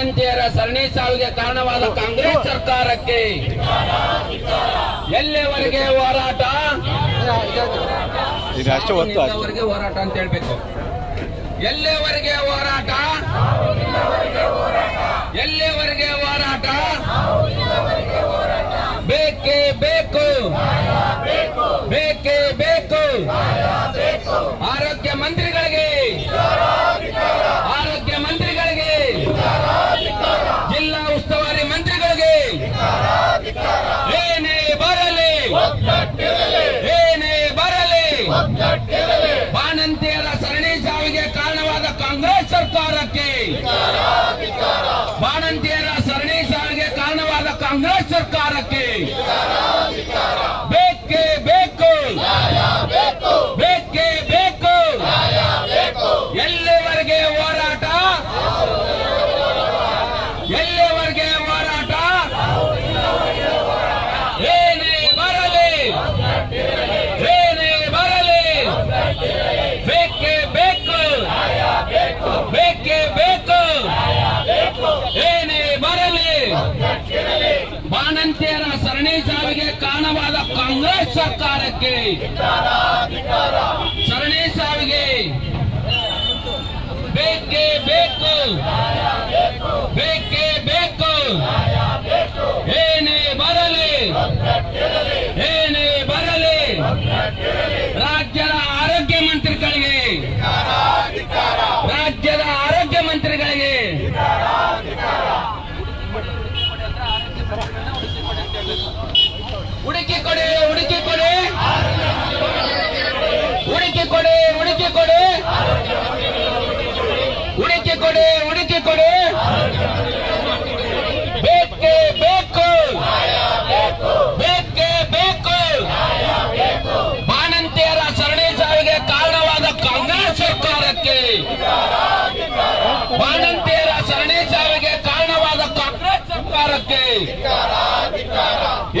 ಬಾಣಂತಿಯರ ಸರಣಿ ಸಾವಿಗೆ ಕಾರಣವಾದ ಕಾಂಗ್ರೆಸ್ ಸರ್ಕಾರಕ್ಕೆ ಎಲ್ಲಿವರೆಗೆ ಹೋರಾಟ? ಹೋರಾಟ ಅಂತ ಹೇಳ್ಬೇಕು? ಎಲ್ಲಿವರೆಗೆ ಹೋರಾಟ? ಎಲ್ಲಿವರೆಗೆ ಹೋರಾಟ? ಬೇಕೇ ಬೇಕು. ಬೇಕೇ ಬೇಕು. ಏನೇ ಬರಲಿ. ಬಾಣಂತಿಯರ ಸರಣಿ ಸಾವಿಗೆ ಕಾರಣವಾದ ಕಾಂಗ್ರೆಸ್ ಸರ್ಕಾರಕ್ಕೆ. ಬಾಣಂತಿಯರ ಸರಣಿ ಸಾವಿಗೆ ಕಾರಣವಾದ ಕಾಂಗ್ರೆಸ್ ಸರ್ಕಾರಕ್ಕೆ. ಬಾಣಂತಿಯರ ಸರಣಿ ಸಾವಿಗೆ ಕಾರಣವಾದ ಕಾಂಗ್ರೆಸ್ ಸರ್ಕಾರಕ್ಕೆ. ಸರಣಿ ಸಾವಿಗೆ ಬೇಕೇ ಬೇಕು. ಬೇಕೇ ಬೇಕು. ಏನೇ ಬರಲಿ. ಕೊಡಿ, ಹುಡುಕಿ ಕೊಡಿ. ಬೇಕೇ ಬೇಕು. ಬೇಕೇ ಬೇಕು. ಬಾಣಂತಿಯರ ಸರಣಿ ಸಾವಿಗೆ ಕಾರಣವಾದ ಕಾಂಗ್ರೆಸ್ ಸರ್ಕಾರಕ್ಕೆ. ಬಾಣಂತಿಯರ ಸರಣಿ ಸಾವಿಗೆ ಕಾರಣವಾದ ಕಾಂಗ್ರೆಸ್ ಸರ್ಕಾರಕ್ಕೆ.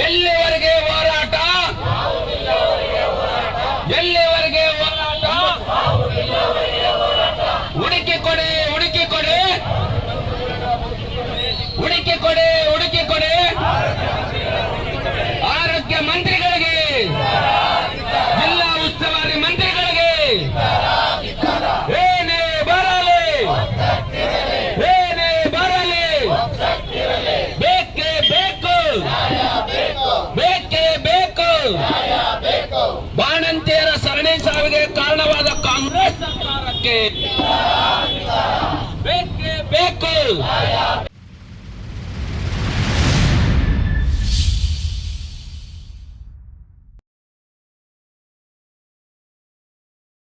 ಎಲ್ಲಿವರೆಗೆ ಹೋರಾಟ? ಎಲ್ಲಿವರೆಗೆ ಹೋರಾಟ ಹುಡುಕಿ ಕೊಡಿ ಹುಡುಕಿ ಕೊಡಿ ಹುಡುಕಿ ಕೊಡಿ ಹುಡುಕಿ ಕೊಡಿ ಆರೋಗ್ಯ ಮಂತ್ರಿಗಳಿಗೆ ಜಿಲ್ಲಾ ಉಸ್ತುವಾರಿ ಮಂತ್ರಿಗಳಿಗೆ ಏನೇ ಬರಲಿ ಏನೇ ಬರಲಿ ಬೇಕೇ ಬೇಕು ಬೇಕೇ ಬೇಕು ಬಾಣಂತಿಯರ ಸರಣಿ ಸಾವಿಗೆ ಕಾರಣವಾದ ಕಾಂಗ್ರೆಸ್ ಸರ್ಕಾರಕ್ಕೆ ಬೇಕೇ ಬೇಕು.